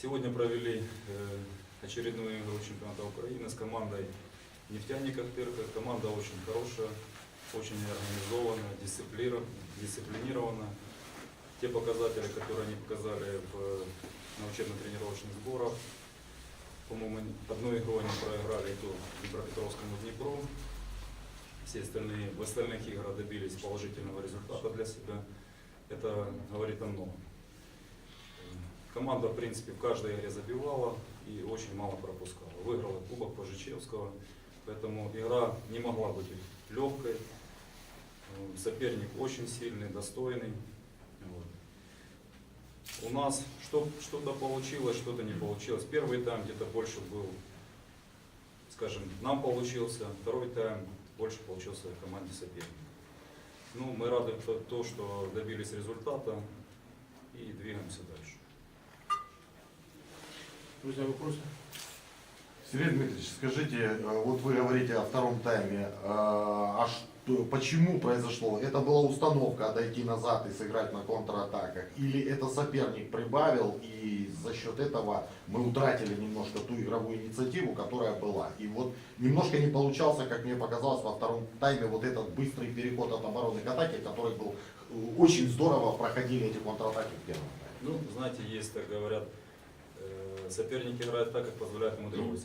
Сегодня провели э, очередную игру чемпионата Украины с командой «Нефтяник Ахтырка». Команда очень хорошая, очень организованная, дисциплинированная. Те показатели, которые они показали в, на учебно-тренировочных сборах, по-моему, одну игру они проиграли, то Днепропетровскому Днепру. Все остальные, в остальных играх добились положительного результата для себя. Это говорит о многом. Команда, в принципе, в каждой игре забивала и очень мало пропускала. Выиграла Кубок Пожичевского, поэтому игра не могла быть легкой. Э, Соперник очень сильный, достойный. Вот. У нас что, что-то получилось, что-то не получилось. Первый тайм где-то больше был, скажем, нам получился. Второй тайм больше получился команде соперника. Ну, мы рады то, что добились результата и двигаемся дальше. Друзья, вопросы? Сергей Дмитриевич, скажите, э, вот вы говорите о втором тайме, э, а что, почему произошло? Это была установка отойти назад и сыграть на контратаках? Или это соперник прибавил и за счет этого мы утратили немножко ту игровую инициативу, которая была? И вот немножко не получался, как мне показалось, во втором тайме вот этот быстрый переход от обороны к атаке, который был э, очень здорово проходили эти контратаки в первом тайме. Ну, знаете, есть, так говорят, э, соперник играет так, как позволяет ему другой.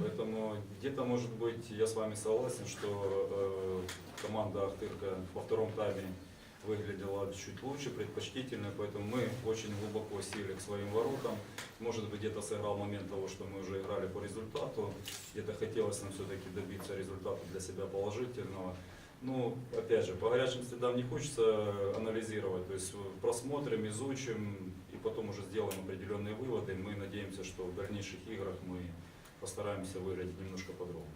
Поэтому где-то, может быть, я с вами согласен, что э, команда Ахтырка во втором тайме выглядела чуть лучше, предпочтительно, поэтому мы очень глубоко сели к своим воротам. Может быть, где-то сыграл момент того, что мы уже играли по результату, где-то хотелось нам все-таки добиться результата для себя положительного. Ну, опять же, по горячим следам не хочется анализировать, то есть просмотрим, изучим потом уже сделаем определенные выводы. Мы надеемся, что в дальнейших играх мы постараемся выглядеть немножко по-другому.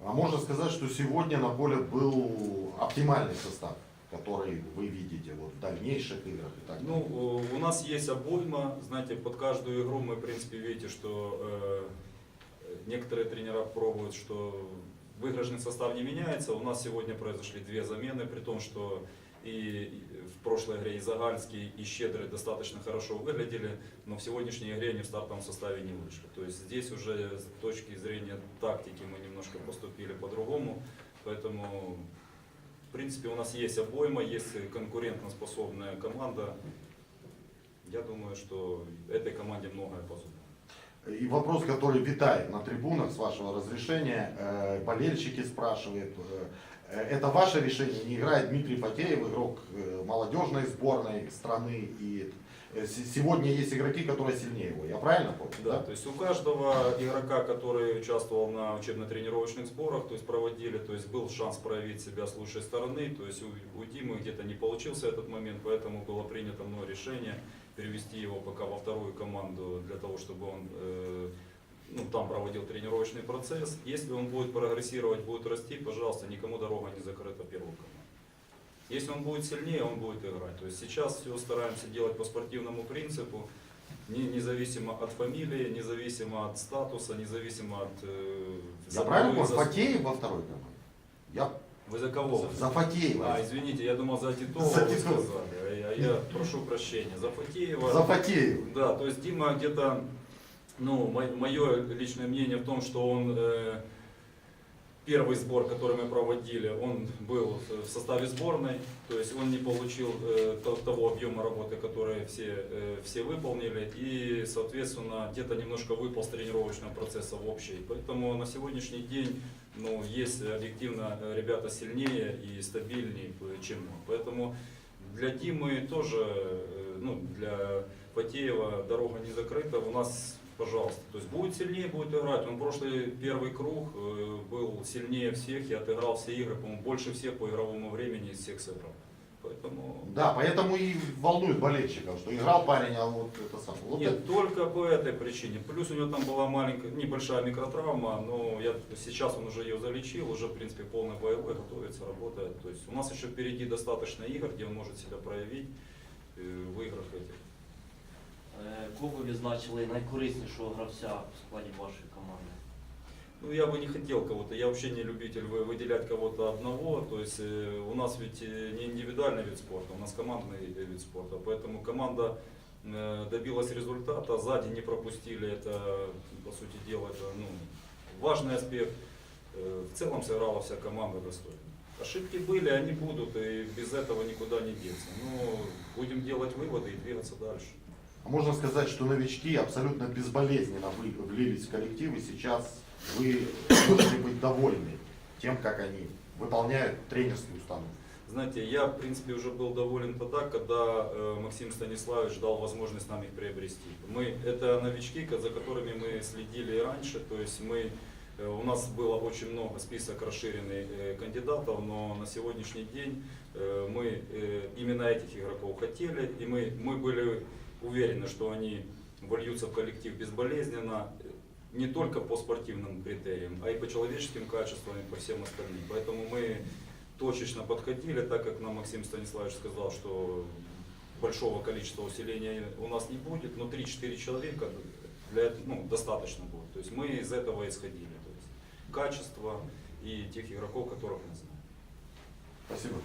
А можно сказать, что сегодня на поле был оптимальный состав, который вы видите вот в дальнейших играх и так Ну, далее. э, у нас есть обойма, знаете, под каждую игру мы, в принципе, видите, что э, некоторые тренера пробуют, что выигрышный состав не меняется. У нас сегодня произошли две замены, при том, что и в прошлой игре и Загальский, и Щедрый достаточно хорошо выглядели, но в сегодняшней игре они в стартовом составе не вышли. То есть здесь уже с точки зрения тактики мы немножко поступили по-другому, поэтому в принципе у нас есть обойма, есть конкурентоспособная команда. Я думаю, что этой команде многое по. И вопрос, который витает на трибунах, с вашего разрешения, э, болельщики спрашивают, э, это ваше решение, не играет Дмитрий Фатеев, игрок э, молодежной сборной страны, и э, сегодня есть игроки, которые сильнее его, я правильно помню? Да, то есть у каждого игрока, который участвовал на учебно-тренировочных сборах, то есть проводили, то есть был шанс проявить себя с лучшей стороны, то есть у, у Димы где-то не получился этот момент, поэтому было принято мной решение перевести его пока во вторую команду для того, чтобы он э, ну, там проводил тренировочный процесс. Если он будет прогрессировать, будет расти, пожалуйста, никому дорога не закрыта первую команду. Если он будет сильнее, он будет играть. То есть сейчас все стараемся делать по спортивному принципу, не- независимо от фамилии, независимо от статуса, независимо от... э, Я правильно понял, за- Фатеев во второй команде? Я Вы за кого? за Фатеева. А, извините, я думал за Титова За вы сказали. А я, я прошу прощения. За Фатеева. За Фатеева. Да, то есть Дима где-то, ну, мое личное мнение в том, что он э, первый сбор, который мы проводили, он был в составе сборной, то есть он не получил э, то- того объема работы, который все, э, все выполнили, и, соответственно, где-то немножко выпал с тренировочного процесса в общий. Поэтому на сегодняшний день, ну, есть объективно ребята сильнее и стабильнее, чем мы. Поэтому для Димы тоже, ну, для Фатеева дорога не закрыта. У нас, пожалуйста, то есть будет сильнее, будет играть. Он прошлый первый круг э, был сильнее всех и отыграл все игры, по-моему, больше всех по игровому времени из всех сыграл. Поэтому Да, поэтому и волнует болельщиков, что играл парень, а вот это самое. Вот нет, это- только по этой причине. Плюс у него там была маленькая, небольшая микротравма, но я, сейчас он уже ее залечил, уже в принципе полный боевой, готовится, работает. То есть у нас еще впереди достаточно игр, где он может себя проявить э, в играх этих. Е, Кого ви відзначили найкориснішого гравця в складі вашої команди? Ну, я бы не хотел кого-то, я вообще не любитель вы- выделять кого-то одного, то есть э, у нас ведь э, не индивидуальный вид спорта, у нас командный э, вид спорта, поэтому команда э, добилась результата, сзади не пропустили, это, по сути дела, это ну, важный аспект. Э, В целом сыграла вся команда достойно. Ошибки были, они будут, и без этого никуда не деться. Но будем делать выводы и двигаться дальше. А Можно сказать, что новички абсолютно безболезненно влились в коллектив, и сейчас вы можете быть довольны тем, как они выполняют тренерские установки. Знаете, я, в принципе, уже был доволен тогда, когда э, Максим Станиславович дал возможность нам их приобрести. Мы, это новички, за которыми мы следили раньше, то есть мы, э, у нас было очень много список расширенный э, кандидатов, но на сегодняшний день э, мы э, именно этих игроков хотели, и мы, мы были уверены, что они вольются в коллектив безболезненно, не только по спортивным критериям, а и по человеческим качествам, и по всем остальным. Поэтому мы точечно подходили, так как нам Максим Станиславович сказал, что большого количества усиления у нас не будет, но 3-4 человека для этого ну, достаточно будет. То есть мы из этого исходили. То есть качество и тех игроков, которых мы знаем. Спасибо.